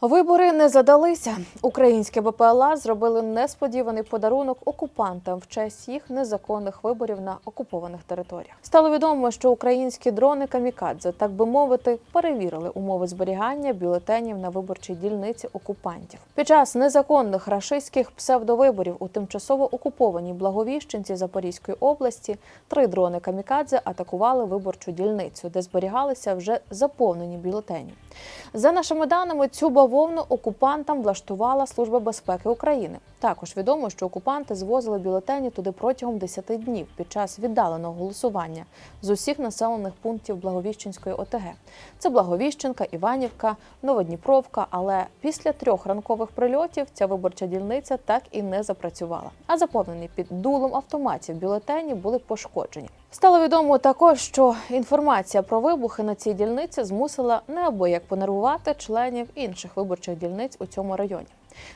Вибори не задалися. Українське БПЛА зробили несподіваний подарунок окупантам в честь їх незаконних виборів на окупованих територіях. Стало відомо, що українські дрони камікадзе, так би мовити, перевірили умови зберігання бюлетенів на виборчій дільниці окупантів. Під час незаконних рашистських псевдовиборів у тимчасово окупованій Благовіщенці Запорізької області три дрони камікадзе атакували виборчу дільницю, де зберігалися вже заповнені бюлетені. За нашими даними, цю бавовну окупантам влаштувала Служба безпеки України. Також відомо, що окупанти звозили бюлетені туди протягом 10 днів під час віддаленого голосування з усіх населених пунктів Благовіщенської ОТГ. Це Благовіщенка, Іванівка, Новодніпровка. Але після трьох ранкових прильотів ця виборча дільниця так і не запрацювала. А заповнені під дулом автоматів бюлетені були пошкоджені. Стало відомо також, що інформація про вибухи на цій дільниці змусила неабияк понервувати членів інших виборчих дільниць у цьому районі.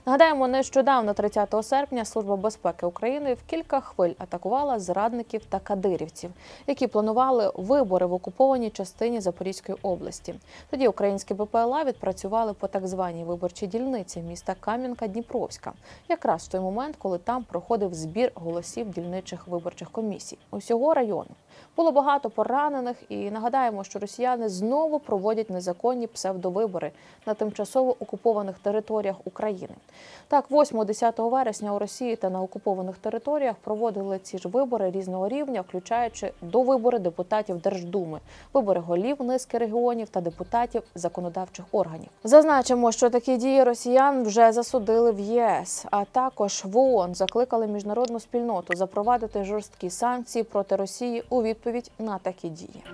Нагадаємо, нещодавно, 30 серпня, Служба безпеки України в кілька хвиль атакувала зрадників та кадирівців, які планували вибори в окупованій частині Запорізької області. Тоді українські БПЛА відпрацювали по так званій виборчій дільниці міста Кам'янка-Дніпровська, якраз в той момент, коли там проходив збір голосів дільничих виборчих комісій усього району. Було багато поранених, і нагадаємо, що росіяни знову проводять незаконні псевдовибори на тимчасово окупованих територіях України. Так, 8-10 вересня у Росії та на окупованих територіях проводили ці ж вибори різного рівня, включаючи до вибори депутатів Держдуми, вибори голів низки регіонів та депутатів законодавчих органів. Зазначимо, що такі дії росіян вже засудили в ЄС, а також в ООН закликали міжнародну спільноту запровадити жорсткі санкції проти Росії відповідь на такі дії.